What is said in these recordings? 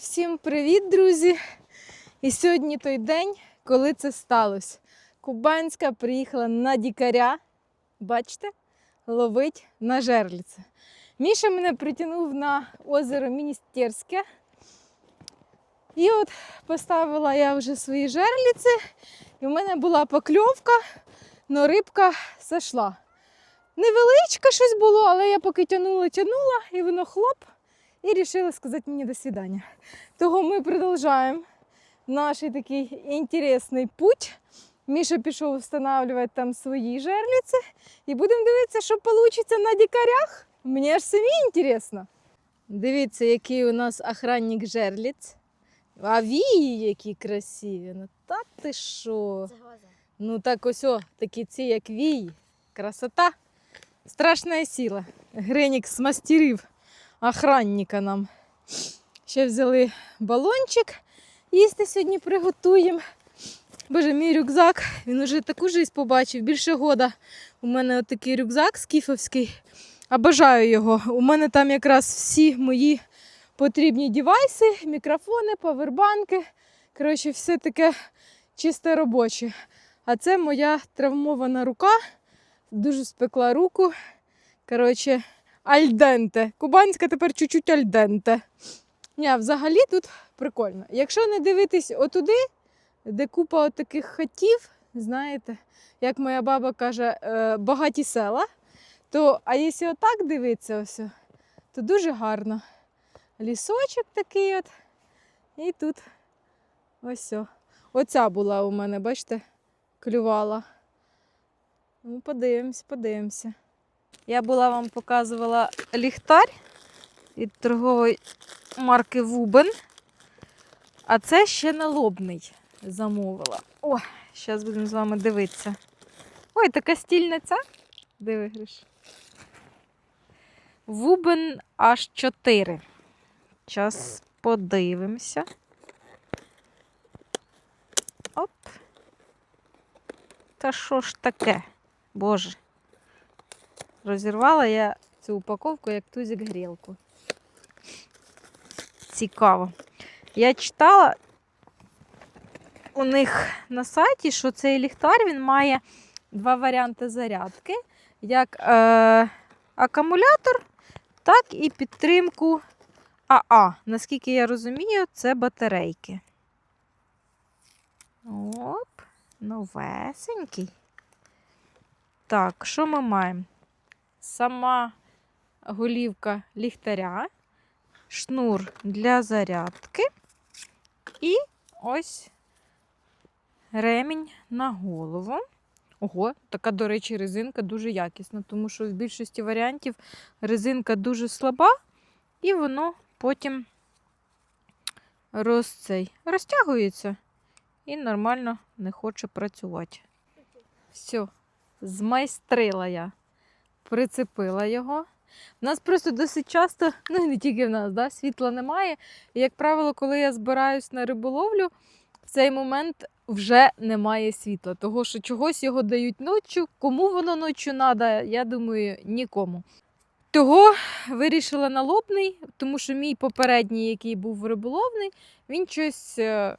Всім привіт, друзі! І сьогодні той день, коли це сталося. Кубанська приїхала на дікаря, бачите, ловить на жерліце. Міша мене притягнув на озеро Міністерське. І от поставила я вже свої жерліці, і в мене була покльовка, але рибка сошла. Невеличке щось було, але я поки тягнула, і воно хлоп, і вирішила сказати мені до свидання. Того ми продовжуємо наш такий інтересний путь. Міша пішов встановлювати там свої жерліці. І будемо дивитися, що вийде на дикарях. Мені аж самі інтересно. Дивіться, який у нас охранник жерліць. А вії які красиві. Ну та ти що? Ну так ось о, такі ці, як вії. Красота. Страшна сила. Гренік смастерив охранника нам. Ще взяли балончик. Їсти сьогодні приготуємо. Боже, мій рюкзак, він уже таку жизнь побачив. Більше года у мене отакий рюкзак скіфовський. Обожаю його. У мене там якраз всі мої потрібні девайси, мікрофони, павербанки. Коротше, все таке чисте робоче. А це моя травмована рука. Дуже спекла руку. Коротше, альденте. Кубанська тепер чуть-чуть альденте. Ні, взагалі тут прикольно. Якщо не дивитись отуди, де купа таких хатів, знаєте, як моя баба каже, е, багаті села, то а якщо отак дивитися, ось, то дуже гарно. Лісочок такий от. І тут ось. Оця була у мене, бачите, клювала. Ну, подивимось, подивимося. Я була вам показувала ліхтар від торгової марки Вубен. А це ще налобний замовила. О, зараз будемо з вами дивитися. Ой, така стільна ця. Диви, Гриш. Вубен аж 4. Зараз подивимося. Оп. Та що ж таке? Боже. Розірвала я цю упаковку як тузик грілку. Цікаво. Я читала у них на сайті, що цей ліхтар він має два варіанти зарядки: як е, акумулятор, так і підтримку АА. Наскільки я розумію, це батарейки. Оп, новесенький. Так, що ми маємо? Сама голівка ліхтаря, шнур для зарядки і ось ремінь на голову. Ого, така, до речі, резинка дуже якісна, тому що в більшості варіантів резинка дуже слаба, і воно потім роз цей, розтягується і нормально не хоче працювати. Все, змайстрила я, прицепила його. У нас просто досить часто, ну не тільки в нас, да, світла немає. І, як правило, коли я збираюсь на риболовлю, в цей момент вже немає світла. Того, що чогось його дають ночі. Кому воно ночі треба, я думаю, нікому. Того вирішила на лобний, тому що мій попередній, який був риболовний, він щось е,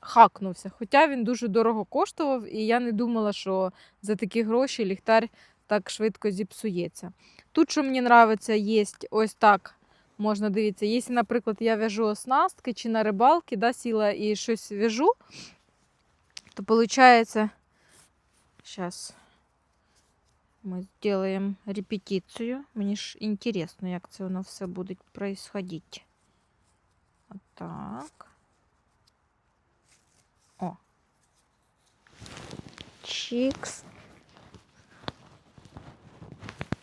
хакнувся. Хоча він дуже дорого коштував, і я не думала, що за такі гроші ліхтар так швидко зіпсується. Тут, що мені подобається, є ось так. Можна дивитися, якщо, наприклад, я в'яжу оснастки чи на рибалки, да, сіла і щось в'яжу, то виходить, зараз ми зробимо репетицію. Мені ж інтересно, як це воно все буде происходити. Отак. О. Чикс.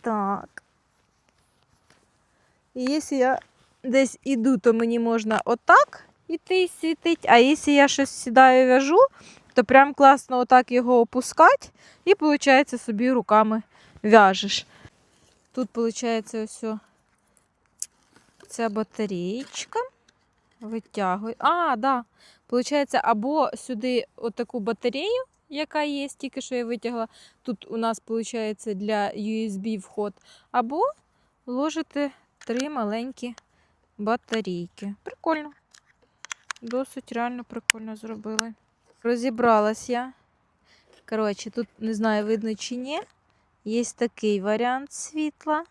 Так. І якщо я десь іду, то мені можна отак іти і світити, а якщо я щось сідаю і в'яжу, то прям класно отак його опускати і, виходить, собі руками в'яжеш. Тут, виходить, ось ця батареєчка. Витягую. А, да. Получається, або сюди отаку батарею, яка є, тільки що я витягла. Тут у нас, виходить, для USB вход, або ложите три маленькі батарейки. Прикольно. Досить реально прикольно зробили. Розібралась я. Коротше, тут не знаю, видно чи ні. Є такий варіант світла.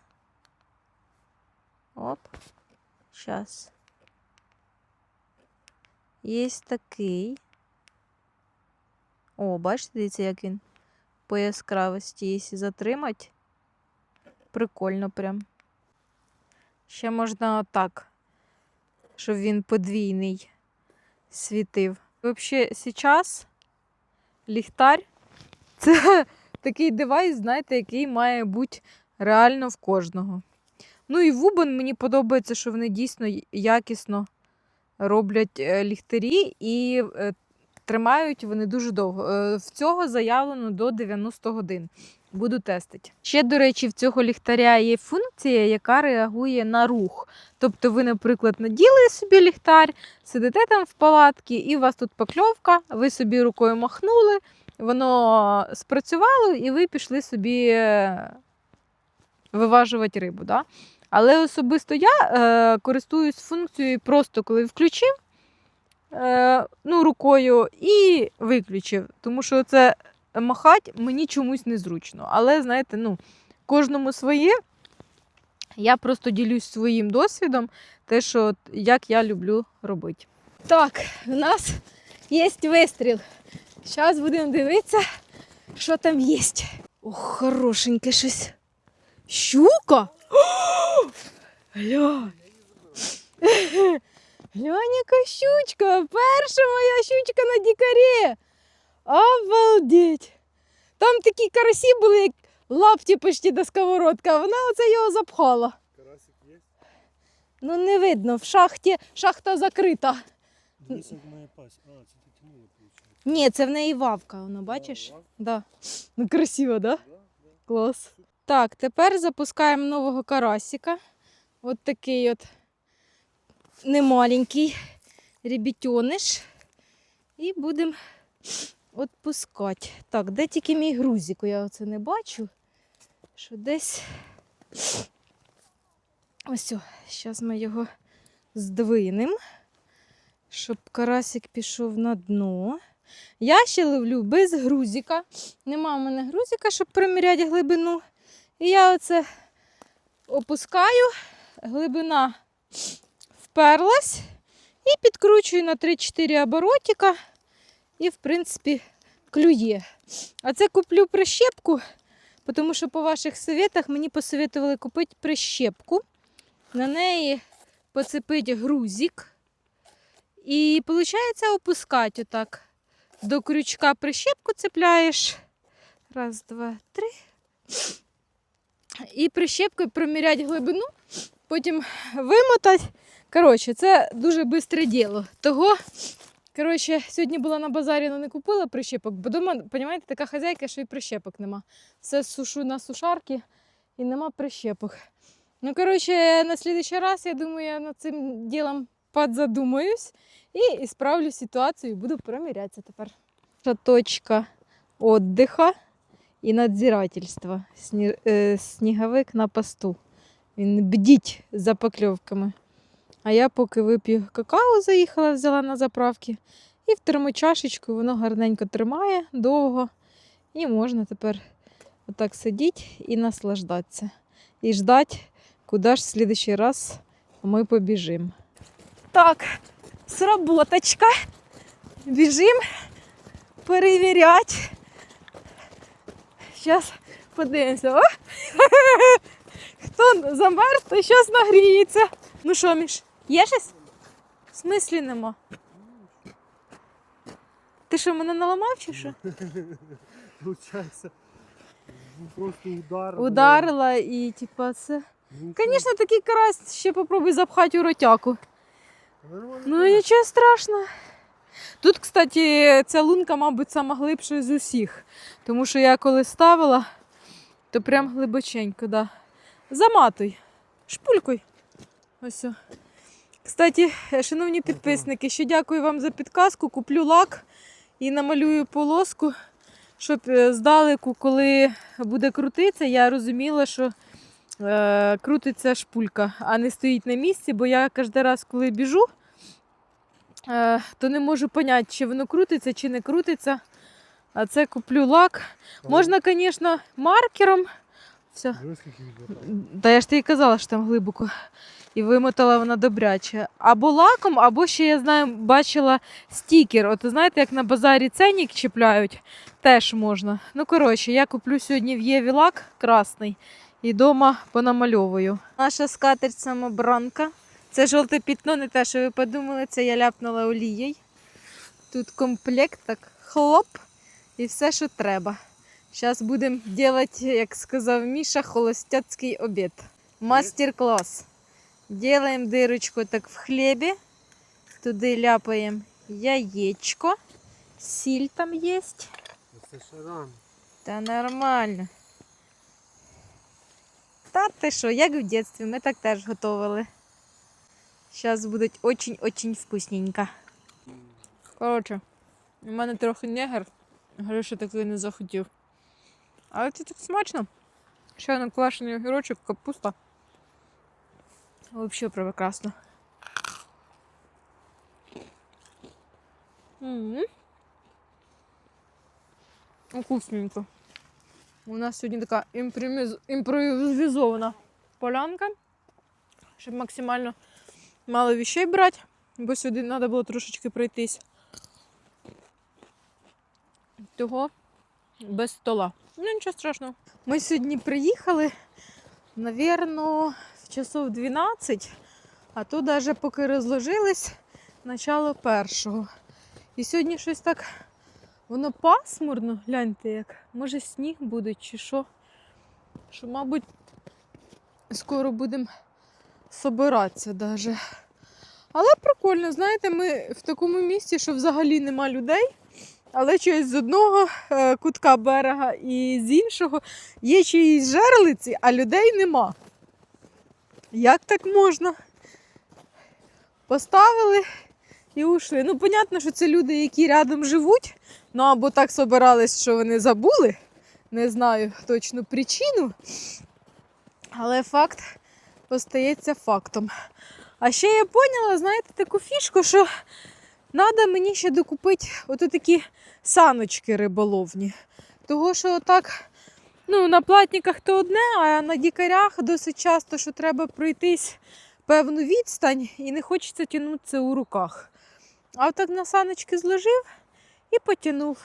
Оп. Зараз. Є такий. О, бачите, дивіться, як він по яскравості, якщо затримати. Прикольно прям. Ще можна отак, щоб він подвійний світив. Взагалі, зараз ліхтар це такий девайс, знаєте, який має бути реально в кожного. Ну і Вубен мені подобається, що вони дійсно якісно роблять е, ліхтарі і е, тримають вони дуже довго. Е, В цього заявлено до 90 годин. Буду тестити. Ще, до речі, в цього ліхтаря є функція, яка реагує на рух. Тобто, ви, наприклад, наділи собі ліхтар, сидите там в палатці, і у вас тут покльовка, ви собі рукою махнули, воно спрацювало, і ви пішли собі е, виважувати рибу. Да? Але особисто я е, користуюсь функцією просто коли включив ну, рукою і виключив. Тому що це махати мені чомусь незручно. Але, знаєте, ну, кожному своє. Я просто ділюсь своїм досвідом, те, що як я люблю робити. Так, у нас є вистріл. Зараз будемо дивитися, що там є. Ох, хорошеньке щось. Щука! О! Глянь! Глянь, яка щучка! Перша моя щучка на дікарі! Обалдеть! Там такі карасі були, як лапті почти до сковородка, а вона оце його запхала. Карасик є? Ну не видно, в шахті шахта закрита. Дивись, як має пасть. А, це ти тянула. Ні, це в неї вавка, воно бачиш? Да. Ну красиво, да? Да, да. Клас. Так, тепер запускаємо нового карасика. От такий от немаленький ребятьониш. І будемо відпускати. Так, де тільки мій грузик? Я оце не бачу. Що десь. Ось, зараз ми його здвинемо, щоб карасик пішов на дно. Я ще ловлю без грузика. Нема в мене грузика, щоб приміряти глибину. І я оце опускаю, глибина вперлась і підкручую на 3-4 оборотика. І, в принципі, клює. А це куплю прищепку, тому що по ваших советах мені посоветували купити прищепку. На неї поцепити грузик. І виходить опускати отак. До крючка прищепку цепляєш. Раз, два, три. І прищепкою проміряти глибину, потім вимотати. Коротше, це дуже швидке діло. Того, коротше, сьогодні була на базарі, але не купила прищепок, бо дома, розумієте, така хазяйка, що і прищепок нема. Все сушу на сушарки і нема прищепок. Ну, коротше, на слідчий раз, я думаю, я над цим ділом подзадумаюсь і справлю ситуацію і буду промірятися тепер. Наша точка віддиха і надзирательства. Е, Сніговик на посту. Він бдіть за покльовками. А я поки вип'ю какао, заїхала, взяла на заправки. І в термочашечку воно гарненько тримає довго. І можна тепер отак сидіти і наслаждатися. І ждати, куди ж в слідчий раз ми побіжимо. Так, сработочка. Біжимо перевіряти. Зараз подивимося. О! Хто замерз, то зараз нагріється. Ну що, Міш, є щось? В смислі нема. Ти що, мене наламав чи що? Получається, ну, просто удар. Ударила і типа це. Звісно, такий карась ще попробуй запхати у ротяку. Ну нічого страшного. Тут, кстати, ця лунка, мабуть, сама глибша з усіх. Тому що я коли ставила, то прям глибоченько, да. Заматуй, шпулькуй. Ось. О. Кстати, шановні підписники, ще дякую вам за підказку. Куплю лак і намалюю полоску, щоб е, здалеку, коли буде крутитися, я розуміла, що е, крутиться шпулька, а не стоїть на місці, бо я кожен раз, коли біжу, е, то не можу поняти, чи воно крутиться, чи не крутиться. А це куплю лак. Можна, звісно, маркером. Все. Та я ж тобі казала, що там глибоко. І вимотала вона добряче. Або лаком, або ще я знаю, бачила стікер. От знаєте, як на базарі ценник чіпляють, теж можна. Ну, коротше, я куплю сьогодні в Єві лак красний і вдома понамальовую. Наша скатерть самобранка. Це жовте пітно, не те, що ви подумали, це я ляпнула олією. Тут комплект, так хлоп, і все, що треба. Зараз будемо робити, як сказав Міша, холостяцький обід. Мастер-клас. Делаем дырочку так в хлібі. Туди ляпаємо яєчко. Сіль там є. Це ще рано. Та нормально. Та ти що, як в дитинстві, ми так теж готували. Зараз будуть очень-очень вкусненько. Коротше, у мене трохи негр. Гриша такий не захотів. Але це так смачно. Ще на квашений огірочок, капуста. Взагалі прекрасно. М. Вкусненько. У нас сьогодні така імприміз- імпровізована полянка, щоб максимально мало вещей брати, бо сюди треба було трошечки пройтись. Того без стола. Ну, нічого страшного. Ми сьогодні приїхали, навірно, часов 12, а то навіть поки розложились, начало першого. І сьогодні щось так воно пасмурно, гляньте як. Може сніг буде чи що. Що, мабуть, скоро будемо собиратися даже. Але прикольно, знаєте, ми в такому місці, що взагалі нема людей. Але щось з одного е, кутка берега і з іншого є чиїсь жерлиці, а людей нема. Як так можна? Поставили і ушли. Ну, понятно, що це люди, які рядом живуть, ну або так собирались, що вони забули. Не знаю точну причину. Але факт остається фактом. А ще я поняла, знаєте, таку фішку, що треба мені ще докупити ото такі саночки риболовні. Того, що так, ну, на платниках то одне, а на дікарях досить часто, що треба пройтись певну відстань і не хочеться тягнутися у руках. А отак на саночки зложив і потягнув.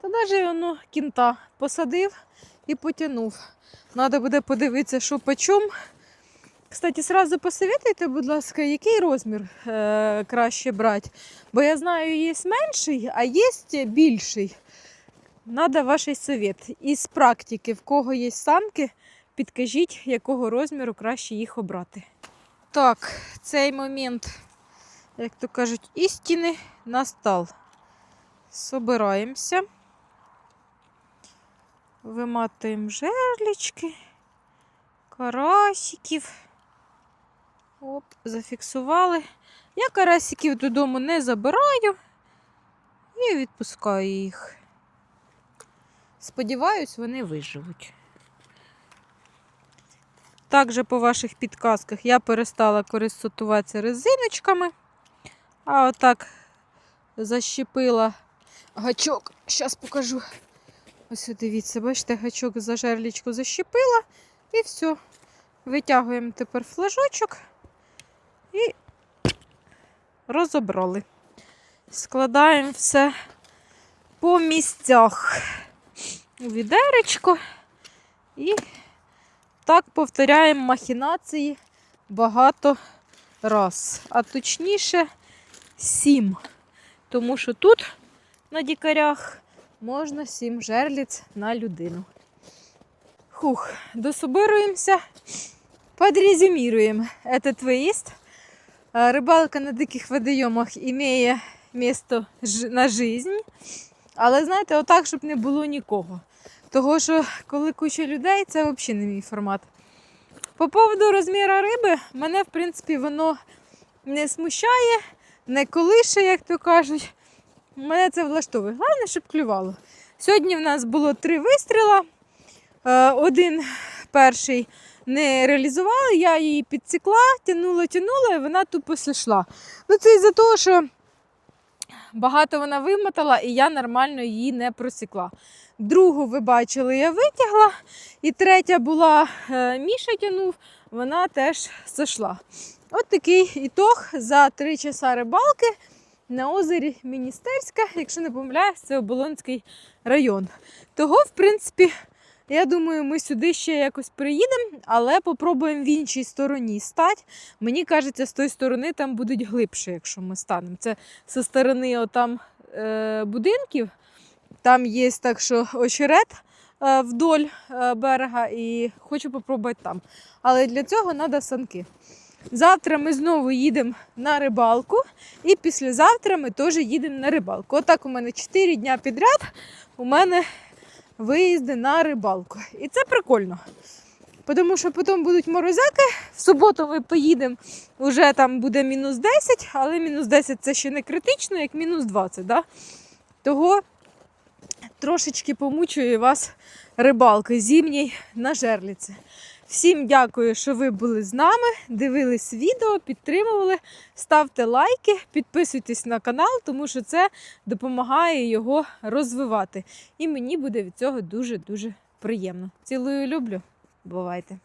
Та навіть воно кінта посадив і потягнув. Треба буде подивитися, що по чому. Кстати, сразу посоветуйте, будь ласка, який розмір е, краще брати. Бо я знаю, є менший, а є більший. Надо ваш совет. Із практики, в кого є санки, підкажіть, якого розміру краще їх обрати. Так, цей момент, як то кажуть, істини настав. Собираємося. Виматуємо жерлічки, карасиків. Оп, зафіксували. Я карасиків додому не забираю і відпускаю їх. Сподіваюсь, вони виживуть. Також по ваших підказках я перестала користуватися резиночками, а отак защепила гачок. Зараз покажу. Ось дивіться, бачите, гачок за жерлічку защепила і все. Витягуємо тепер флажочок і розібрали. Складаємо все по місцях у відеречко і так повторяємо махінації багато раз. А точніше сім. Тому що тут на дікарях можна сім жерліць на людину. Хух, дособируємося, подрезюмируем этот выезд. А, Рибалка на диких водойомах має місто на жизнь. Але знаєте, отак, щоб не було нікого. Того, що коли куча людей, це взагалі не мій формат. По поводу розміру риби, мене, в принципі, воно не смущає, не колише, як то кажуть. Мене це влаштовує. Головне, щоб клювало. Сьогодні в нас було три вистріла. Е, Один перший не реалізувала, я її підсікла, тянула, тянула, і вона тупо сішла. Ну, це із-за того, що багато вона вимотала, і я нормально її не просікла. Другу ви бачили, я витягла. І третя була е, Міша тянув, вона теж зайшла. От такий ітог за три часа рибалки на озері Міністерська, якщо не помиляюсь, це Оболонський район. Того, в принципі, я думаю, ми сюди ще якось приїдемо, але попробуємо в іншій стороні стати. Мені кажеться, з тої сторони там будуть глибше, якщо ми станемо. Це зі сторони отам, е, будинків. Там є так, що очерет е, вдоль е, берега, і хочу попробувати там. Але для цього треба санки. Завтра ми знову їдемо на рибалку, і післязавтра ми теж їдемо на рибалку. Отак у мене 4 дня підряд у мене виїзди на рибалку. І це прикольно. Тому що потім будуть морозяки. В суботу ми поїдемо, вже там буде мінус 10, але мінус 10 це ще не критично, як мінус 20. Да? Того трошечки помучує вас рибалки зімній на жерліці. Всім дякую, що ви були з нами, дивились відео, підтримували. Ставте лайки, підписуйтесь на канал, тому що це допомагає його розвивати. І мені буде від цього дуже-дуже приємно. Цілую, люблю. Бувайте!